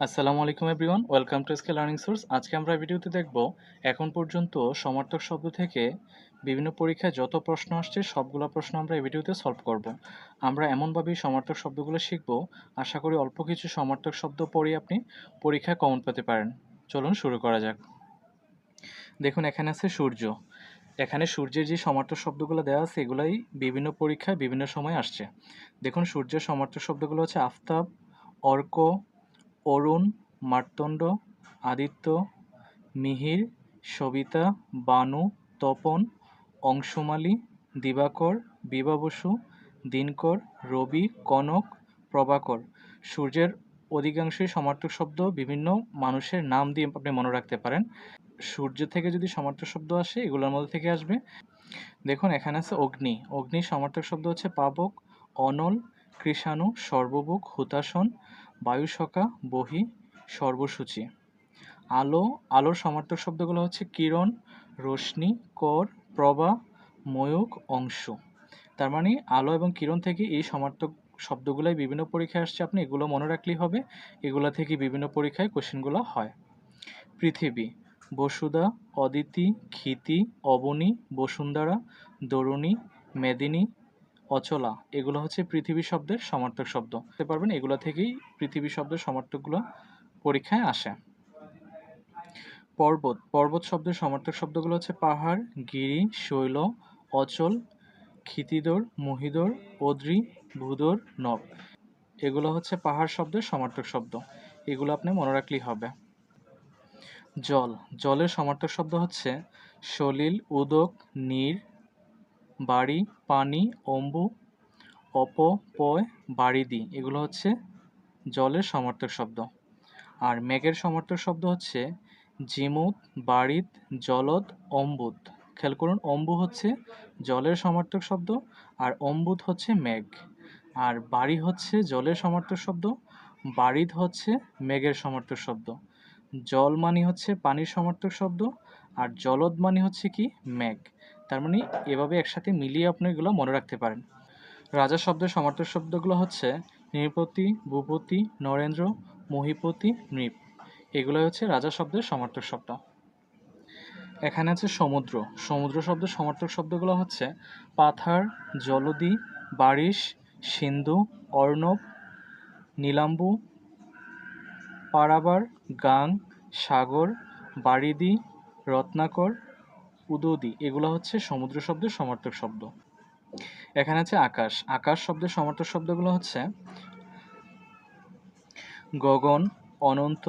আসসালামু আলাইকুম everyone welcome to স্কে লার্নিং সোর্স আজকে আমরা ভিডিওতে দেখব, এখন পর্যন্ত সমার্থক শব্দ থেকে বিভিন্ন পরীক্ষায় যত প্রশ্ন আসছে, সবগুলো প্রশ্ন আমরা এই ভিডিওতে সলভ করব। আমরা এমনভাবেই সমার্থক শব্দগুলো শিখব, আশা করি অল্প কিছু সমার্থক শব্দ পড়ে আপনি পরীক্ষায় কমন পেতে পারেন। চলুন শুরু করা যাক। দেখুন, এখানে আছে সূর্য। এখানে সূর্যের যে সমার্থক শব্দগুলো দেওয়া আছে, এগুলাই বিভিন্ন পরীক্ষায় বিভিন্ন সময় আসছে। দেখুন, সূর্যের সমার্থক শব্দগুলো হচ্ছে আফতাব, অর্ক অরুণ মার্তণ্ড আদিত্য, মিহির, সবিতা, বানু, তপন, অংশুমালী, দিবাকর, বিভা বসু, দিনকর, রবি, কনক, প্রভাকর। সূর্যের অধিকাংশই সমার্থক শব্দ, বিভিন্ন মানুষের নাম দিয়ে আপনি মনে রাখতে পারেন। সূর্য থেকে যদি সমার্থক শব্দ আসে, এগুলোর মধ্যে থেকে আসবে। দেখুন, এখানে আছে অগ্নি। অগ্নি সমার্থক শব্দ হচ্ছে পাবক, অনল, কৃষাণু সর্ববুক হুতাসন বায়ুসকা বহি, সর্বসূচি। আলো, আলোর সমার্থক শব্দগুলো হচ্ছে কিরণ, রশ্মি, কর প্রভা ময়ূক অংশ। তার মানে আলো এবং কিরণ থেকে এই সমার্থক শব্দগুলোই বিভিন্ন পরীক্ষায় আসছে। আপনি এগুলো মনে রাখলেই হবে, এগুলো থেকে বিভিন্ন পরীক্ষায় কোশ্চেনগুলো হয়। পৃথিবী, বসুধা, অদিতি, ক্ষিতি, অবনী, বসুন্ধরা, দরুণী, মেদিনী অচলা, এগুলো হচ্ছে পৃথিবী শব্দের সমার্থক শব্দ। বুঝতে পারবেন, এগুলো থেকেই পৃথিবী শব্দের সমার্থকগুলো পরীক্ষায় আসে। পর্বত পর্বত শব্দের সমার্থক শব্দগুলো হচ্ছে পাহাড়, গিরি, শৈল, অচল, ক্ষিতিদর, মহিদর অদ্রি ভূদর, নব। এগুলো হচ্ছে পাহাড় শব্দের সমার্থক শব্দ। এগুলো আপনি মনে রাখলেই হবে। জল, জলের সমার্থক শব্দ হচ্ছে সলিল, উদক, নীর বাড়ি, পানি, অম্বু অপ পয় বাড়িদি। এগুলো হচ্ছে জলের সমার্থক শব্দ। আর মেঘের সমার্থক শব্দ হচ্ছে জিমুত, বাড়িত, জলদ অম্বুদ খেয়াল করুন, অম্বু হচ্ছে জলের সমার্থক শব্দ আর অম্বুদ হচ্ছে মেঘ। আর বাড়ি হচ্ছে জলের সমার্থক শব্দ, বাড়িত হচ্ছে মেঘের সমার্থক শব্দ। জল মানি হচ্ছে পানির সমার্থক শব্দ আর জলদ মানি হচ্ছে কি? মেঘ। তার মানে এভাবে একসাথে মিলিয়ে আপনি এগুলো মনে রাখতে পারেন। রাজা শব্দের সমার্থক শব্দগুলো হচ্ছে নৃপতি, ভূপতি, নরেন্দ্র, মহিপতি, নৃপ। এগুলো হচ্ছে রাজা শব্দের সমার্থক শব্দ। এখানে আছে সমুদ্র। সমুদ্র শব্দের সমার্থক শব্দগুলো হচ্ছে পাথার, জলদি, বারিশ, সিন্ধু, অর্ণব, নীলাম্বু, পারাবার, গাং, সাগর, বারিদি, রত্নাকর উদদি, এগুলো হচ্ছে সমুদ্র শব্দের সমার্থক শব্দ। এখানে আছে আকাশ। আকাশ শব্দের সমার্থক শব্দগুলো হচ্ছে গগন, অনন্ত,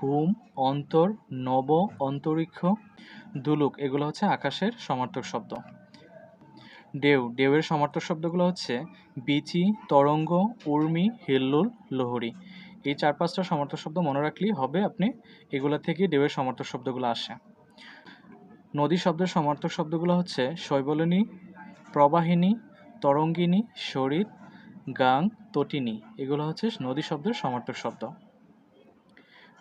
ভূম, অন্তর, নব, অন্তরিক্ষ, দুলুক। এগুলো হচ্ছে আকাশের সমার্থক শব্দ। ডেউ। ডেউয়ের সমার্থক শব্দগুলো হচ্ছে বিচি, তরঙ্গ, উর্মি, হিল্লুল, লোহরি। এই চার পাঁচটা সমার্থক শব্দ মনে রাখলেই হবে আপনি। এগুলো থেকে ডেউয়ের সমার্থক শব্দগুলো আসে। নদী শব্দের সমার্থক শব্দগুলো হচ্ছে শৈবলিনী, প্রবাহিনী, তরঙ্গিনী, শরীর, গাং, তটিনী। এগুলো হচ্ছে নদী শব্দের সমার্থক শব্দ।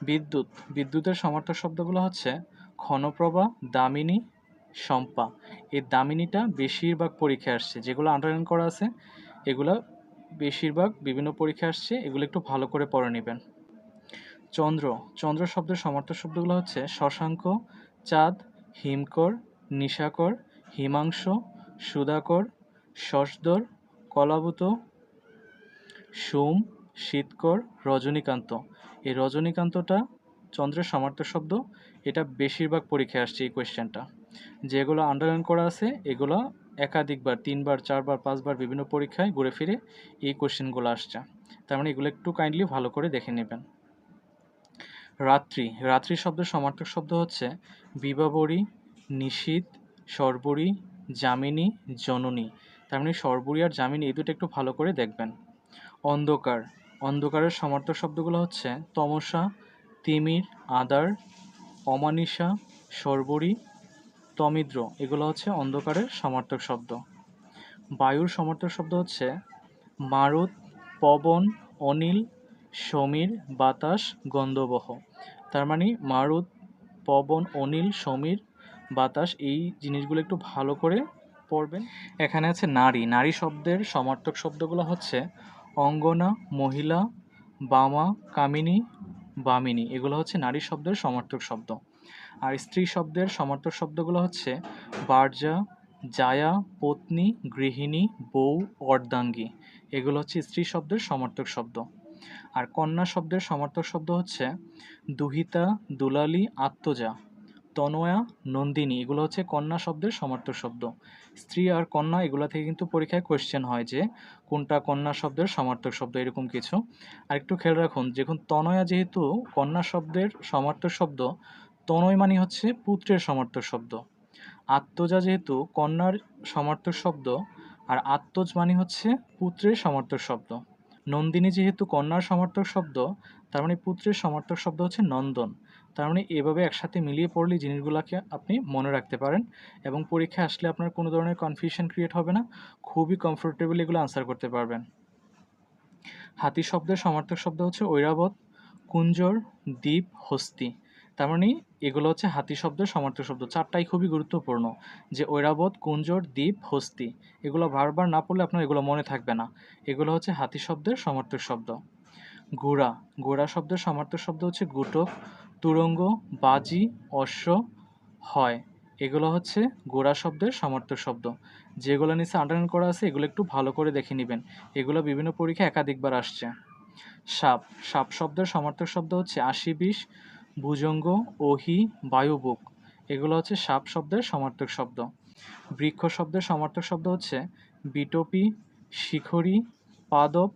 বিদ্যুৎ। বিদ্যুতের সমার্থক শব্দগুলো হচ্ছে ক্ষণপ্রভা, দামিনী, শম্পা। এই দামিনীটা বেশিরভাগ পরীক্ষায় আসছে। যেগুলো আন্ডারলাইন করা আছে, এগুলো বেশিরভাগ বিভিন্ন পরীক্ষায় আসছে। এগুলো একটু ভালো করে পড়ে নেবেন। চন্দ্র। চন্দ্র শব্দের সমার্থক শব্দগুলো হচ্ছে শশাঙ্ক, চাঁদ হিমকর, নিশাকর, হিমাংশ, সুধাকর শশধর কলাবুত সোম, শীতকর, রজনীকান্ত। এই রজনীকান্তটা চন্দ্রের সমার্থক শব্দ। এটা বেশিরভাগ পরীক্ষায় আসছে এই কোয়েশ্চেনটা। যেগুলো আন্ডারলাইন করা আছে, এগুলো একাধিকবার, তিনবার, চারবার, পাঁচবার বিভিন্ন পরীক্ষায় ঘুরে ফিরে এই কোয়েশ্চেনগুলো আসছে। তার মানে এগুলো একটু কাইন্ডলি ভালো করে দেখে নেবেন। রাত্রি। রাত্রি শব্দের সমার্থক শব্দ হচ্ছে বিবাবরী, নিশীত, সর্বরী, যামিনী, জননী। তার মানে সর্বরী আর যামিনী এই দুটো একটু ভালো করে দেখবেন। অন্ধকার। অন্ধকারের সমার্থক শব্দগুলো হচ্ছে তমসা, তিমির, আদার, অমানিসা, সর্বরী, তমিদ্র। এগুলো হচ্ছে অন্ধকারের সমার্থক শব্দ। বায়ুর সমার্থক শব্দ হচ্ছে মারুত, পবন, অনিল সমীর, বাতাস, গন্ধবহ। তার মানে মারুত, পবন, অনিল, সমীর, বাতাস, এই জিনিসগুলো একটু ভালো করে পড়বেন। এখানে আছে নারী। নারী শব্দের সমার্থক শব্দগুলো হচ্ছে অঙ্গনা, মহিলা, বামা, কামিনী, বামিনী। এগুলো হচ্ছে নারী শব্দের সমার্থক শব্দ। আর স্ত্রী শব্দের সমার্থক শব্দগুলো হচ্ছে বার্জা, জায়া, পত্নী, গৃহিণী, বউ, অর্ধাঙ্গী। এগুলো হচ্ছে স্ত্রী শব্দের সমার্থক শব্দ। আর কন্যা শব্দের সমার্থক শব্দ হচ্ছে দুহিতা, দুলালি, আত্মজা, তনয়া, নন্দিনী। এগুলো হচ্ছে কন্যা শব্দের সমার্থক শব্দ। স্ত্রী আর কন্যা এগুলো থেকে কিন্তু পরীক্ষায় কোয়েশ্চেন হয় যে কোনটা কন্যা শব্দের সমার্থক শব্দ, এরকম কিছু। আর একটু খেয়াল রাখুন, দেখুন তনয়া যেহেতু কন্যা শব্দের সমার্থক শব্দ, তনয় মানে হচ্ছে পুত্রের সমার্থক শব্দ। আত্মজা যেহেতু কন্যার সমার্থক শব্দ, আর আত্মজ মানে হচ্ছে পুত্রের সমার্থক শব্দ। নন্দিনী যেহেতু কন্যার সমার্থক শব্দ, তার মানে পুত্রের সমার্থক শব্দ হচ্ছে নন্দন। তার মানে এভাবে একসাথে মিলিয়ে পড়লে জিনিসগুলোকে আপনি মনে রাখতে পারেন এবং পরীক্ষায় আসলে আপনার কোনো ধরনের কনফিউশন ক্রিয়েট হবে না, খুবই কমফোর্টেবল এগুলো আনসার করতে পারবেন। হাতি শব্দের সমার্থক শব্দ হচ্ছে ঐরাবত, কুঞ্জর, দ্বীপ, হস্তি। তার মানে এগুলো হচ্ছে হাতি শব্দের সমার্থক শব্দ। চারটাই খুবই গুরুত্বপূর্ণ যে ঐরাবত কুঞ্জর দ্বীপ, হস্তি। এগুলো বারবার না পড়লে আপনার এগুলো মনে থাকবে না। এগুলো হচ্ছে হাতি শব্দের সমার্থক শব্দ। গোড়া। গোড়া শব্দের সমার্থক শব্দ হচ্ছে গুটক, তুরঙ্গ, বাজি, অশ্ব, হয়। এগুলো হচ্ছে গোড়া শব্দের সমার্থক শব্দ। যেগুলো নিচে আন্ডারলাইন করা আছে, এগুলো একটু ভালো করে দেখে নেবেন। এগুলো বিভিন্ন পরীক্ষা একাধিকবার আসছে। সাপ। সাপ শব্দের সমার্থক শব্দ হচ্ছে আশি বিশ ভুজঙ্গ, ওহি, বায়ুবুক। এগুলো হচ্ছে সাপ শব্দের সমার্থক শব্দ। বৃক্ষ শব্দের সমার্থক শব্দ হচ্ছে বিটপি, শিখরি, পাদপ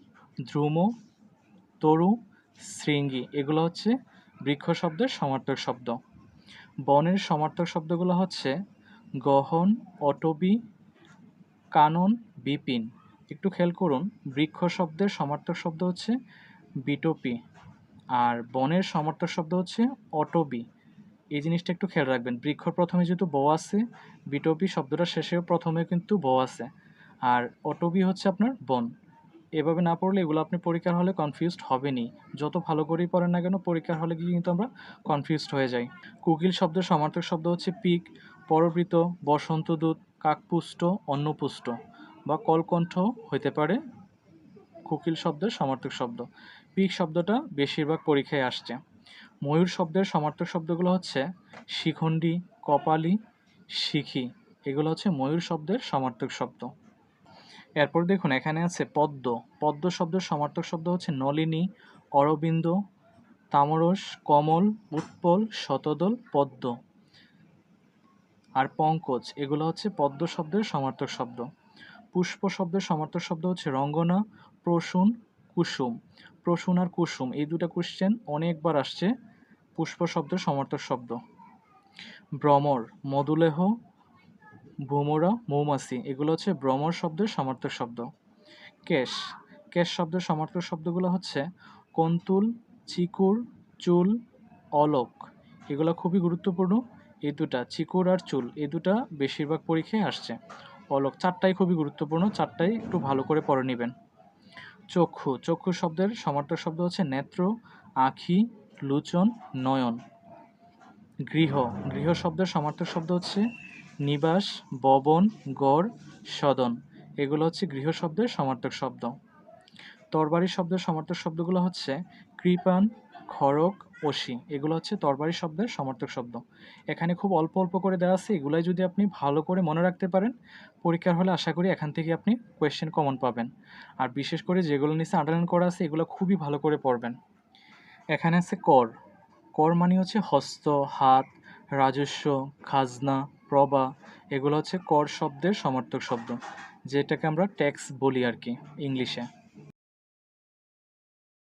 ধ্রুম তরু, শৃঙ্গি। এগুলো হচ্ছে বৃক্ষ শব্দের সমার্থক শব্দ। বনের সমার্থক শব্দগুলো হচ্ছে গহন, অটবি, কানন, বিপিন। একটু খেয়াল করুন, বৃক্ষ শব্দের সমার্থক শব্দ হচ্ছে বিটপি। আর বনের সমার্থক শব্দ হচ্ছে অটবি। এই জিনিসটা একটু খেয়াল রাখবেন। বৃক্ষর প্রথমে যেহেতু ব আছে, বিটপি শব্দটা শেষেও প্রথমে কিন্তু ব আছে। আর অটবি হচ্ছে আপনার বন। এভাবে না পড়লে এগুলো আপনি পরীক্ষার হলে কনফিউজড হবেনি যত ভালো করেই পড়েন না কেন, পরীক্ষার হলে গিয়ে কিন্তু আমরা কনফিউজড হয়ে যাই। কুকিল শব্দের সমার্থক শব্দ হচ্ছে পিক, পরবৃত বসন্তদূত কাকপুষ্ট, অন্নপুষ্ট বা কলকণ্ঠ হইতে পারে কুকিল শব্দের সমার্থক শব্দ। পিক শব্দটা বেশিরভাগ পরীক্ষায় আসছে। ময়ূর শব্দের সমার্থক শব্দগুলো হচ্ছে শিখণ্ডী, কপালি, শিখি। এগুলো হচ্ছে ময়ূর শব্দের সমার্থক শব্দ। এরপর দেখুন, এখানে আছে পদ্ম। পদ্ম শব্দের সমার্থক শব্দ হচ্ছে নলিনী, অরবিন্দ, তামরস, কমল, উৎপল, শতদল, পদ্ম। আর পঙ্কজ, এগুলো হচ্ছে পদ্ম শব্দের সমার্থক শব্দ। পুষ্প শব্দের সমার্থক শব্দ হচ্ছে রঙ্গনা, প্রসূন, কুসুম। প্রসূন আর কুসুম, এই দুটা কোশ্চেন অনেকবার আসছে। পুষ্প শব্দের সমার্থক শব্দ। ভ্রমর মধুলেহ ভ্রমরা মৌমাছি, এগুলো হচ্ছে ভ্রমর শব্দের সমার্থক শব্দ। কেশ কেশ শব্দের সমার্থক শব্দগুলো হচ্ছে কন্তুল, চিকুর, চুল, অলক। এগুলো খুবই গুরুত্বপূর্ণ। এই দুটা, চিকুর আর চুল, এই দুটা বেশিরভাগ পরীক্ষায় আসছে। অলক চারটাই খুবই গুরুত্বপূর্ণ, চারটাই একটু ভালো করে পড়ে নেবেন। চক্ষু। চক্ষু শব্দের সমার্থক শব্দ হচ্ছে নেত্র, আখি, লুচন, নয়ন। গৃহ। গৃহ শব্দের সমার্থক শব্দ হচ্ছে নিবাস, ববন, গড়, সদন। এগুলো হচ্ছে গৃহ শব্দের সমার্থক শব্দ। তরবারি শব্দের সমার্থক শব্দগুলো হচ্ছে কৃপান খড়ক অসি এগুলো হচ্ছে তরবারি শব্দের সমর্থক শব্দ। এখানে খুব অল্প অল্প করে দেওয়া আছে, এগুলাই যদি আপনি ভালো করে মনে রাখতে পারেন, পরীক্ষার হলে আশা করি এখান থেকে আপনি কোয়েশ্চেন কমন পাবেন। আর বিশেষ করে যেগুলো নিচে আন্ডারলাইন করা আছে, এগুলো খুবই ভালো করে পড়বেন। এখানে আছে কর। কর মানে হচ্ছে হস্ত, হাত, রাজস্ব, খাজনা প্রবা এগুলো হচ্ছে কর শব্দের সমর্থক শব্দ, যেটাকে আমরা ট্যাক্স বলি আর কি, ইংলিশে।